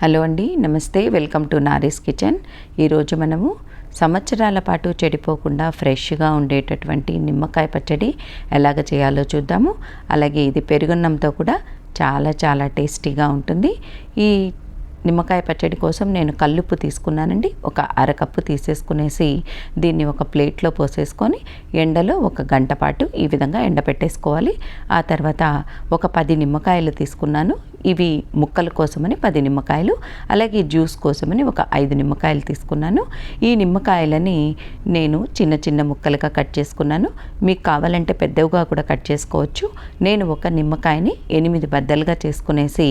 Hello అండి నమస్తే welcome to Nari's kitchen. ఈరోజు మనము సంవత్సరాల పాటు చెడిపోకుండా ఫ్రెష్గా ఉండేటటువంటి నిమ్మకాయ పచ్చడి ఎలాగ చేయాలో చూద్దాము. అలాగే ఇది పెరుగున్నంతో కూడా చాలా చాలా టేస్టీగా ఉంటుంది. ఈ నిమ్మకాయ పచ్చడి కోసం నేను కల్లుప్పు తీసుకున్నానండి. ఒక అరకప్పు తీసేసుకునేసి దీన్ని ఒక ప్లేట్లో పోసేసుకొని ఎండలో ఒక గంట పాటు ఈ విధంగా ఎండపెట్టేసుకోవాలి ఆ తర్వాత ఒక పది నిమ్మకాయలు తీసుకున్నాను. ఇవి ముక్కల కోసమని పది నిమ్మకాయలు అలాగే జ్యూస్ కోసమని ఒక ఐదు నిమ్మకాయలు తీసుకున్నాను. ఈ నిమ్మకాయలని నేను చిన్న చిన్న ముక్కలుగా కట్ చేసుకున్నాను. మీకు కావాలంటే పెద్దవిగా కూడా కట్ చేసుకోవచ్చు. నేను ఒక నిమ్మకాయని ఎనిమిది బద్దలుగా చేసుకునేసి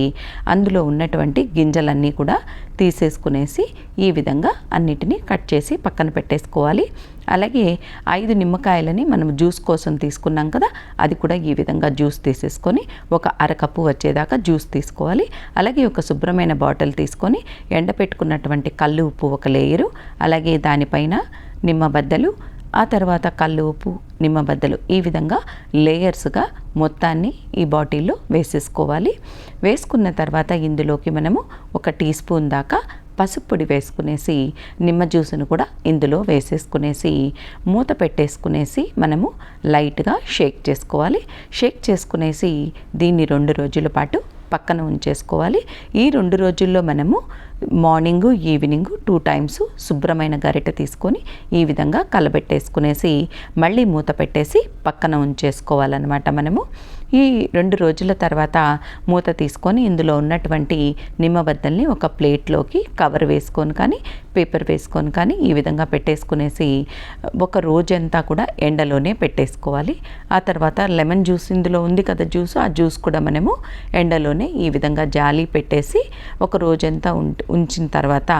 అందులో ఉన్నటువంటి గింజలన్నీ కూడా తీసేసుకునేసి ఈ విధంగా అన్నిటినీ కట్ చేసి పక్కన పెట్టేసుకోవాలి. అలాగే ఐదు నిమ్మకాయలని మనం జ్యూస్ కోసం తీసుకున్నాం కదా అది కూడా ఈ విధంగా జ్యూస్ తీసేసుకొని ఒక అరకప్పు వచ్చేదాకా జ్యూస్ తీసుకోవాలి. అలాగే ఒక శుభ్రమైన బాటిల్ తీసుకొని ఎండపెట్టుకున్నటువంటి కళ్ళు ఉప్పు ఒక లేయరు. అలాగే దానిపైన నిమ్మబద్దలు ఆ తర్వాత కళ్ళు ఉప్పు నిమ్మబద్దలు ఈ విధంగా లేయర్స్గా మొత్తాన్ని ఈ బాటిల్లో వేసేసుకోవాలి. వేసుకున్న తర్వాత ఇందులోకి మనము ఒక టీ స్పూన్ దాకా పసుపు పొడి వేసుకునేసి నిమ్మ జ్యూస్ను కూడా ఇందులో వేసేసుకునేసి మూత పెట్టేసుకునేసి మనము లైట్గా షేక్ చేసుకోవాలి. షేక్ చేసుకునేసి దీన్ని రెండు రోజుల పాటు పక్కన ఉంచేసుకోవాలి. ఈ రెండు రోజుల్లో మనము మార్నింగు ఈవినింగ్ టూ టైమ్స్ శుభ్రమైన గరిటె తీసుకొని ఈ విధంగా కలబెట్టేసుకునేసి మళ్ళీ మూత పెట్టేసి పక్కన ఉంచేసుకోవాలన్నమాట మనము. ఈ రెండు రోజుల తర్వాత మూత తీసుకొని ఇందులో ఉన్నటువంటి నిమ్మబద్దల్ని ఒక ప్లేట్లోకి కవర్ వేసుకొని కానీ పేపర్ వేసుకొని కానీ ఈ విధంగా పెట్టేసుకునేసి ఒక రోజంతా కూడా ఎండలోనే పెట్టేసుకోవాలి. ఆ తర్వాత లెమన్ జ్యూస్ ఇందులో ఉంది కదా జ్యూస్ ఆ జ్యూస్ కూడా మనము ఎండలోనే ఈ విధంగా జాలి పెట్టేసి ఒక రోజంతా ఉంచిన తర్వాత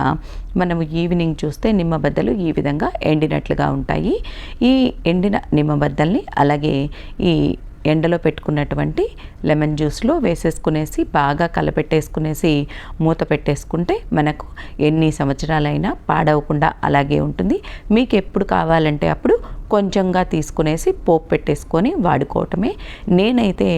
మనము ఈవినింగ్ చూస్తే నిమ్మబద్దలు ఈ విధంగా ఎండినట్లుగా ఉంటాయి. ఈ ఎండిన నిమ్మబద్దల్ని అలాగే ఈ ఎండలో పెట్టుకున్నటువంటి లెమన్ జ్యూస్లో వేసేసుకునేసి బాగా కలపెట్టేసుకునేసి మూత పెట్టేసుకుంటే మనకు ఎన్ని సంవత్సరాలైనా పాడవకుండా అలాగే ఉంటుంది. మీకు ఎప్పుడు కావాలంటే అప్పుడు కొంచెంగా తీసుకునేసి పోపు పెట్టేసుకొని వాడుకోవటమే. నేనైతే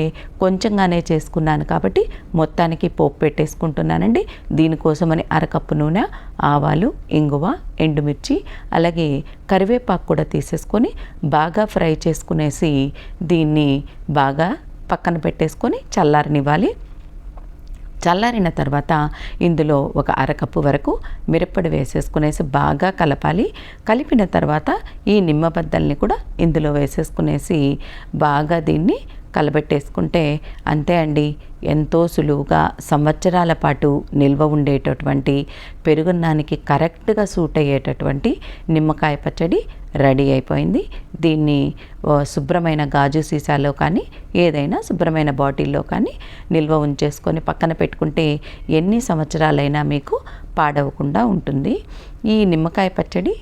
కొంచెంగానే చేసుకున్నాను కాబట్టి మొత్తానికి పోపు పెట్టేసుకుంటున్నానండి. దీనికోసమని అరకప్పు నూనె ఆవాలు ఇంగువ ఎండుమిర్చి అలాగే కరివేపాకు కూడా తీసేసుకొని బాగా ఫ్రై చేసుకునేసి దీన్ని బాగా పక్కన పెట్టేసుకొని చల్లారనివ్వాలి. చల్లారిన తర్వాత ఇందులో ఒక అరకప్పు వరకు మిరప్పొడి వేసేసుకునేసి బాగా కలపాలి. కలిపిన తర్వాత ఈ నిమ్మబద్దల్ని కూడా ఇందులో వేసేసుకునేసి బాగా దీన్ని కలబెట్టేసుకుంటే అంతే అండి. ఎంతో సులువుగా సంవత్సరాల పాటు నిల్వ ఉండేటటువంటి పెరుగున్నానికి కరెక్ట్గా సూట్ అయ్యేటటువంటి నిమ్మకాయ పచ్చడి రెడీ అయిపోయింది. దీన్ని శుభ్రమైన గాజు సీసాలో కానీ ఏదైనా శుభ్రమైన బాటిల్లో కానీ నిల్వ ఉంచేసుకొని పక్కన పెట్టుకుంటే ఎన్ని సంవత్సరాలైనా మీకు పాడవకుండా ఉంటుంది. ఈ నిమ్మకాయ పచ్చడి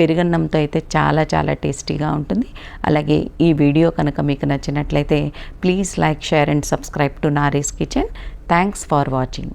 పెరుగన్నంతో అయితే చాలా చాలా టేస్టీగా ఉంటుంది. అలాగే ఈ వీడియో కనుక మీకు నచ్చినట్లయితే please like share and subscribe to Nari's kitchen. Thanks for watching.